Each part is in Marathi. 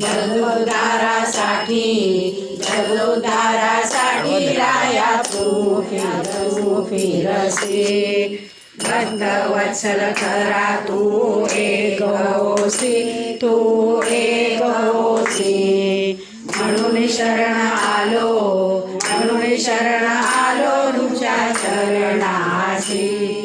जगोद्धारासाठी जगोद्धारासाठी राया तू फिर तू फिरसे. भक्त वत्सल तू एक होसी तू एक होसी. म्हणून शरण आलो म्हणून शरण आलो तुझ्या चरणासी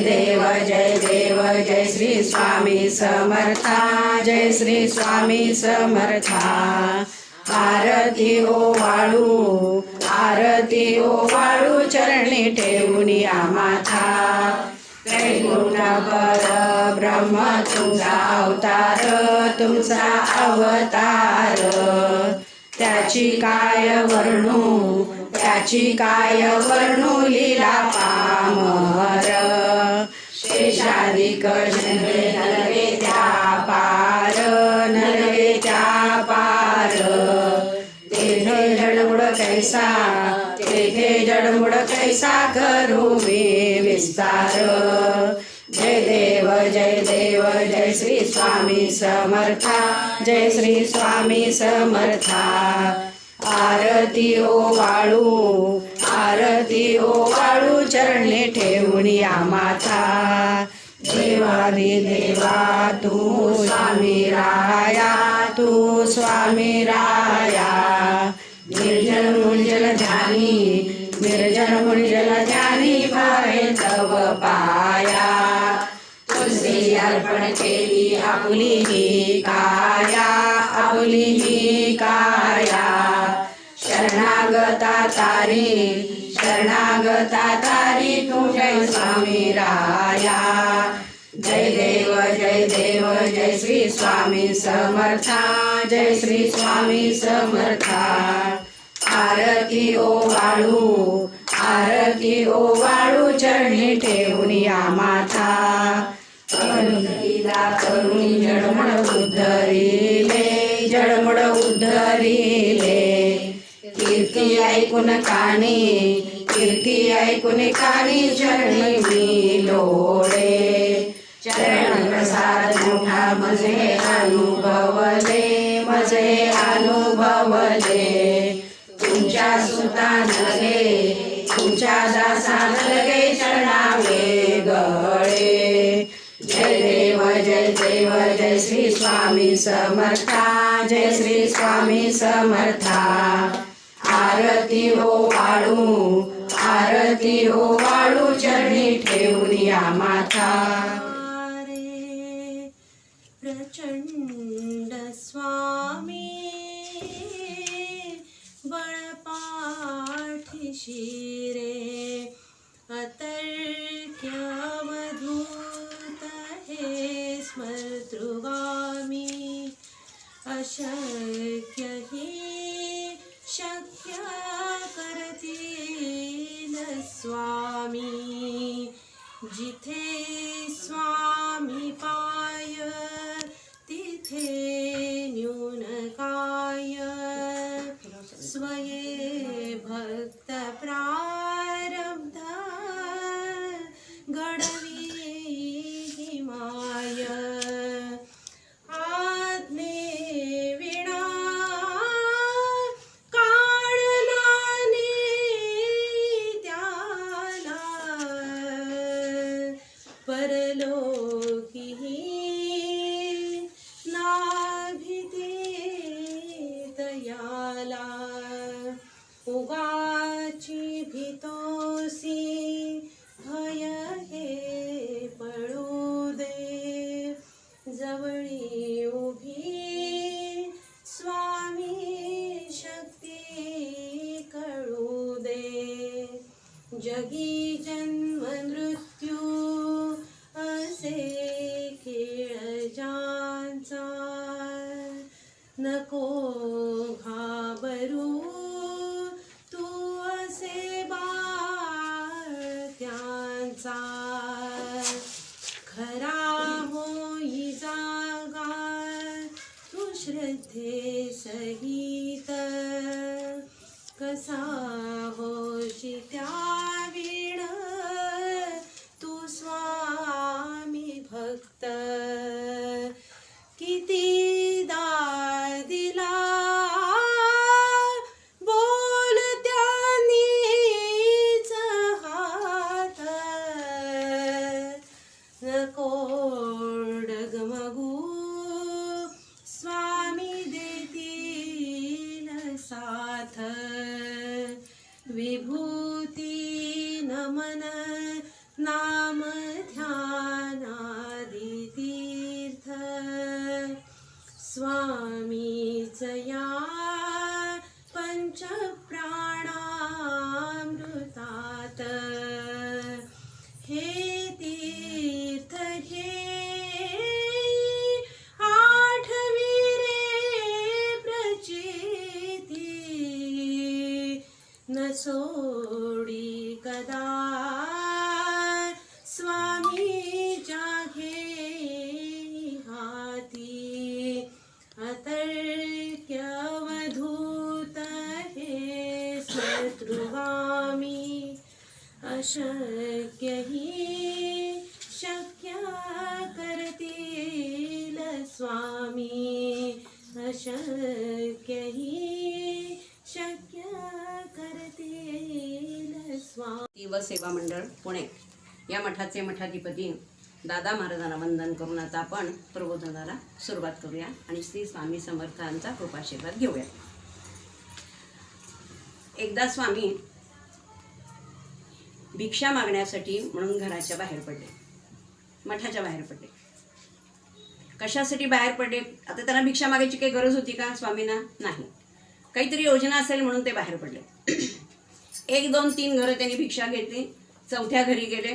देव जय देव जय श्री स्वामी समर्था जय श्री स्वामी समर्था। आरती ओ वाळू आरती ओ वाळू चरणी ठेवून या माथा। पर ब्रह्म तुमचा अवतार तुमचा अवतार। त्याची काय वर्णू त्याची काय वर्णू लिला पामर। शेषाधिक जन्मे नलवे त्या पार नलवे त्या पार. तेथे जडमुड कैसा तेथे जडमुड कैसा करू मी विस्तार. जय देव जय देव जय श्री स्वामी समर्था जय श्री स्वामी समर्था. आरती ओ वाळू आरती ओ काळू चरणी ठेवून या माता. देवारी देवा तू स्वामी राया तू स्वामी राया. निर्जन मुंजल ध्यानी निर्जन मुंजल ध्यानी भावे तव पाया. तुझी अर्पण केली आपली ही तारी शरणागता तारी तू जय स्वामी राया. जय देव जय देव जय श्री स्वामी समर्था जय श्री स्वामी समर्था. आरती ओ वाळू आरती ओ वाळू चरणी ठेवून या माथा अनुदिला करुणी जडमड उद्धरिले जडमड उद्धरिले. ऐकून कानी कीर्ती ऐकून कानी चरणी मी लोळे. चरण प्रसाद मोठा मजे अनुभवले मजे अनुभवले. तुमच्या सुता नगे तुमच्या दासा लगे चरणावे गळे. जय देव जय देव जय श्री स्वामी समर्था जय श्री स्वामी समर्था. आरती हो वाळू आरती हो वाळू चरणी ठेवून या माथा जिथे さん。स्तुति नमन नाम ध्यानादितीर्थ। स्वामी या पञ्च शक्यही शक्य करतील स्वामी. अशक्यही शक्य करतील स्वामी. व सेवा मंडळ पुणे. या मठाचे मठाधिपती दादा महाराजांना वंदन करून आता आपण प्रबोधनाला सुरुवात करूया आणि श्री स्वामी समर्थांचा कृपाशीर्वाद घेऊया. एकदा स्वामी भिक्षा मागण्यासाठी म्हणून घराच्या बाहेर पडले. मठाच्या बाहेर पडले. कशासाठी बाहेर पडले? आता त्यांना भिक्षा मागायची काही गरज होती का स्वामींना? नाही. काहीतरी योजना असेल म्हणून ते बाहेर पडले. एक दोन तीन घरं त्यांनी भिक्षा घेतली. चौथ्या घरी गेले.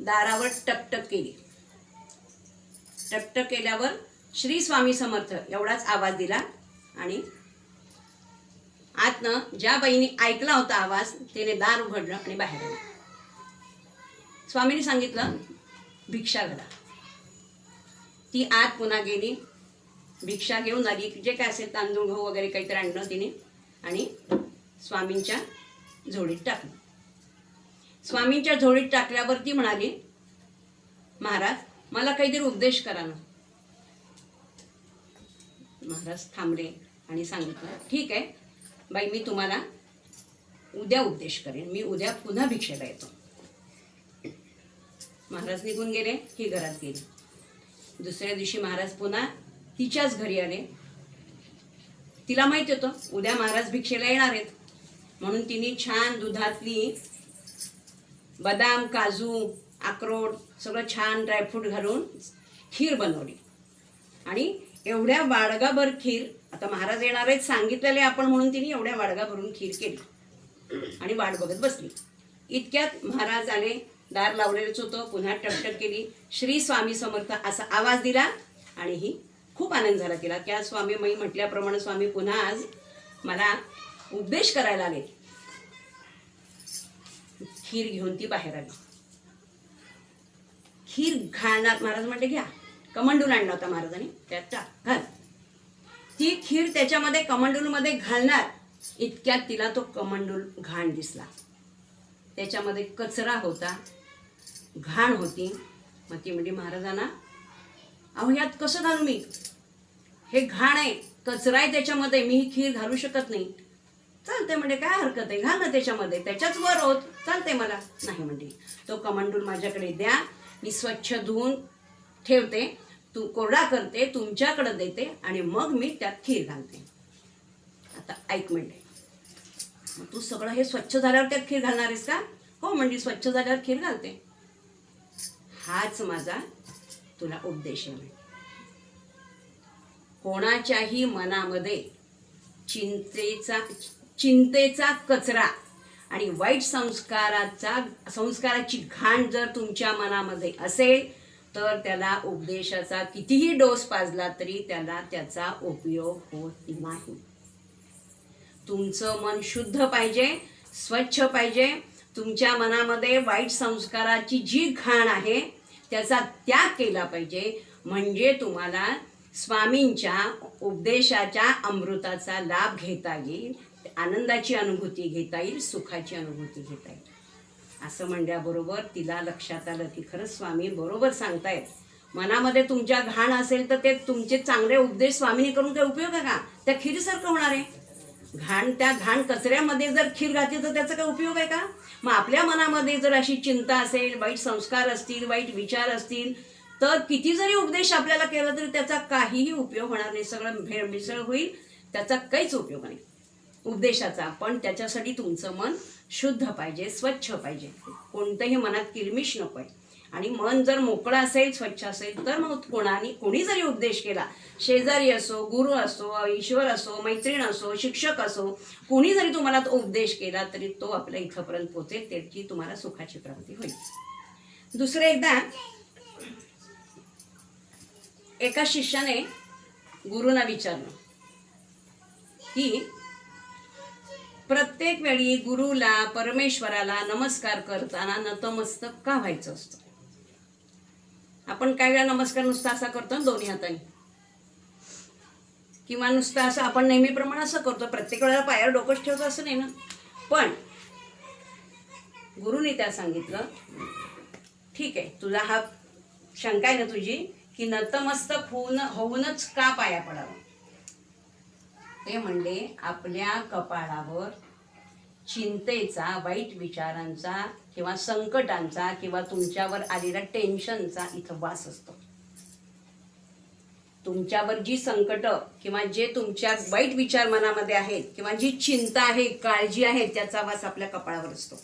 दारावर टकटक केली. टकटक केल्यावर श्री स्वामी समर्थ एवढाच आवाज दिला आणि आतनं ज्या बाईने ऐकला होता आवाज तिने दार उघडलं आणि बाहेर आलं. स्वामीने सांगितलं भिक्षा घरा ती आत पुन्हा गेली. भिक्षा घेऊन आली. जे काय असेल तांदूळ गहू वगैरे काहीतरी आणलं तिने आणि स्वामींच्या झोडीत टाकलं. स्वामींच्या झोडीत टाकल्यावर ती म्हणाली महाराज मला काहीतरी उपदेश करा ना. महाराज थांबले आणि सांगितलं ठीक आहे बाई मी तुम्हाला उद्या उपदेश करेन. मी उद्या पुन्हा भिक्षेला येतो. महाराज निघून गेले ही घरात गेली. दुसऱ्या दिवशी महाराज पुन्हा तिच्याच घरी आले. तिला माहीत होतं उद्या महाराज भिक्षेला येणार आहेत. म्हणून तिने छान दुधातली बदाम काजू अक्रोड सगळं छान ड्रायफ्रूट घालून खीर बनवली. आणि एवढ्या वाडगाभर खीर आता महाराज येणार आहेत सांगितलेले आपण म्हणून तिने एवढ्या वाडगाभरून खीर केली. आणि वाट बघत बसली. इतक्यात महाराज आले दार लावलेलंच होतं पुन्हा टकटक केली. श्री स्वामी समर्थ असा आवाज दिला आणि ही खूप आनंद झाला तिला. त्या स्वामी मी म्हटल्याप्रमाणे स्वामी पुन्हा आज मला उपदेश करायला आले. खीर घेऊन ती बाहेर आली. खीर घालणार महाराज म्हटले घ्या. कमंडूल आणला होता महाराजांनी. टाक घाल ती खीर त्याच्यामध्ये कमंडूलमध्ये घालणार इतक्यात तिला तो कमंडूल घाण दिसला. त्याच्यामध्ये कचरा होता घाण होती. मग ती म्हणजे महाराजांना अहो यात कसं घालू मी? हे घाण आहे कचरा आहे त्याच्यामध्ये मी ही खीर घालू शकत नाही. चालते म्हणजे काय हरकत आहे? घाल ना त्याच्यामध्ये त्याच्याच वर होत. चालते मला. नाही म्हणजे तो कमंडूल माझ्याकडे द्या मी स्वच्छ धुवून ठेवते तू कोरडा करते तुमच्याकडे देते आणि मग मी त्यात खीर घालते. आता ऐक म्हणते तू सगळं हे स्वच्छ झाल्यावर त्यात खीर घालणार आहेस का? हो म्हणजे स्वच्छ झाल्यावर खीर घालते. हाच माझा तुला उपदेश आहे. कोणाच्याही मनामध्ये चिंतेचा चिंतेचा कचरा आणि वाईट संस्काराचा संस्काराची घाण जर तुमच्या मनामध्ये असेल तर त्याला उपदेशाचा कितीही डोस पाजला तरी त्याला त्याचा उपयोग होत नाही. तुमचं मन शुद्ध पाहिजे स्वच्छ पाहिजे. तुमच्या मनामध्ये वाईट संस्काराची जी घाण आहे त्याचा त्याग केला पाहिजे. म्हणजे तुम्हाला स्वामींच्या उपदेशाच्या अमृताचा लाभ घेता येईल आनंदाची अनुभूती घेता येईल सुखाची अनुभूती घेता येईल. असं म्हणल्याबरोबर तिला लक्षात आलं की खरंच स्वामी बरोबर सांगतायत. मनामध्ये तुमच्या घाण असेल तर ते तुमचे चांगले उपदेश स्वामीने करून काय उपयोग आहे का? त्या खीरसारखं होणार आहे. घाण त्या घाण कचऱ्यामध्ये जर खीर घातली तर त्याचा काय उपयोग आहे का? मग आपल्या मनामध्ये जर अशी चिंता असेल वाईट संस्कार असतील वाईट विचार असतील तर किती जरी उपदेश आपल्याला केला तरी त्याचा काहीही उपयोग होणार नाही. सगळं भेळ मिसळ होईल त्याचा काहीच उपयोग नाही. उपदेशाचा पण त्याच्यासाठी तुमचं मन शुद्ध पाहिजे स्वच्छ पाहिजे. कोणतंही मनात किलमिश नको आहे आणि मन जर मोकळं असेल स्वच्छ असेल तर मग कोणाने कोणी जरी उपदेश केला शेजारी असो गुरु असो ईश्वर असो मैत्रीण असो शिक्षक असो कोणी जरी तुम्हाला तो उपदेश केला तरी तो आपल्या इथंपर्यंत पोचेल त्याची तुम्हाला सुखाची प्राप्ती होईल. दुसरं एकदा एका शिष्याने गुरुना विचारलं की प्रत्येक वेळी गुरुला परमेश्वराला नमस्कार करताना नतमस्तक का व्हायचं असतं? आपण काही वेळा नमस्कार नुसता असा करतो दोन्ही हाताने? किंवा नुसतं असं आपण नेहमीप्रमाणे असं करतो प्रत्येक वेळेला पायावर डोकंच ठेवतो असं नाही ना? पण गुरुने त्या सांगितलं ठीक आहे तुझा हा शंका आहे ना तुझी की नतमस्तक होऊन होऊनच का पाया पडावं? ते म्हणले आपल्या कपाळावर चिंतेचा वाईट विचारांचा किंवा संकटांचा किंवा तुमच्यावर आलेल्या टेन्शनचा इथं वास असतो. तुमच्यावर जी संकट किंवा जे तुमच्या वाईट विचार मनामध्ये आहेत किंवा जी चिंता आहे काळजी आहे त्याचा वास आपल्या कपाळावर असतो.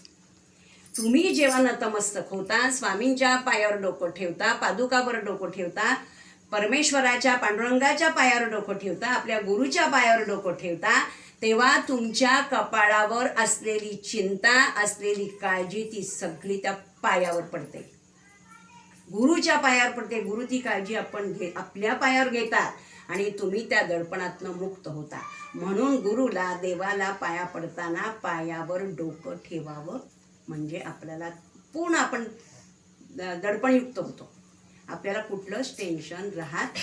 तुम्ही जेव्हा नतमस्तक होता स्वामींच्या पायावर डोकं ठेवता पादुकावर डोकं ठेवता परमेश्वराच्या पांडुरंगाच्या पायावर डोकं ठेवता आपल्या गुरुच्या पायावर डोकं ठेवता तेव्हा तुमच्या कपाळावर असलेली चिंता असलेली काळजी ती सगळी त्या पायावर पडते. गुरुच्या पायावर पडते. गुरु ती काळजी आपण घे आपल्या पायावर घेतात आणि तुम्ही त्या दडपणातनं मुक्त होता. म्हणून गुरुला देवाला पाया पडताना पायावर डोकं ठेवावं. म्हणजे आपल्याला पूर्ण आपण दडपणयुक्त होतो. आपल्याला कुठलंच टेन्शन राहत